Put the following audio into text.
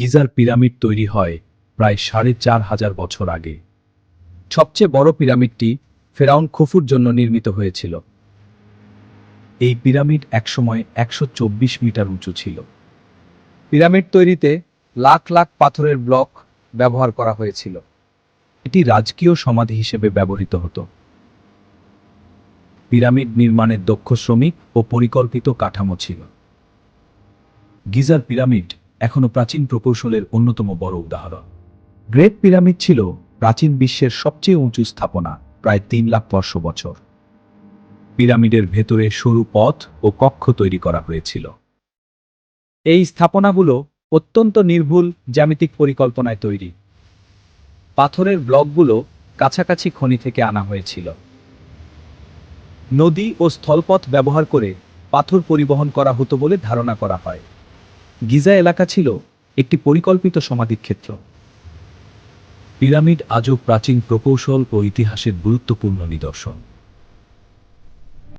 Geyser pyramid তৈরি হয় প্রায় সাড়ে চার হাজার বছর আগে। সবচেয়ে বড় পিরামিডটি ফেরাউন খুফুর জন্য নির্মিত হয়েছিল। এই পিরামিড একসময় একশো চব্বিশ মিটার উঁচু ছিল। পিরামিড তৈরিতে লাখ লাখ পাথরের ব্লক ব্যবহার করা হয়েছিল। এটি রাজকীয় সমাধি হিসেবে ব্যবহৃত হতো। পিরামিড নির্মাণের দক্ষ শ্রমিক ও পরিকল্পিত কাঠামো ছিল। গিজার পিরামিড এখনও প্রাচীন প্রকৌশলের অন্যতম বড় উদাহরণ। গ্রেট পিরামিড ছিল প্রাচীন বিশ্বের সবচেয়ে উঁচু স্থাপনা, প্রায় তিন লাখ পাঁচশো বছর। পিরামিডের ভেতরে সরু পথ ও কক্ষ তৈরি করা হয়েছিল। এই স্থাপনাগুলো অত্যন্ত নির্ভুল জ্যামিতিক পরিকল্পনায় তৈরি। পাথরের ব্লকগুলো কাছাকাছি খনি থেকে আনা হয়েছিল। নদী ও স্থলপথ ব্যবহার করে পাথর পরিবহন করা হতো বলে ধারণা করা হয়। গিজা এলাকা ছিল একটি পরিকল্পিত সমাধিক্ষেত্র পিরামিড আজও প্রাচীন প্রকৌশল ও ইতিহাসের গুরুত্বপূর্ণ নিদর্শন।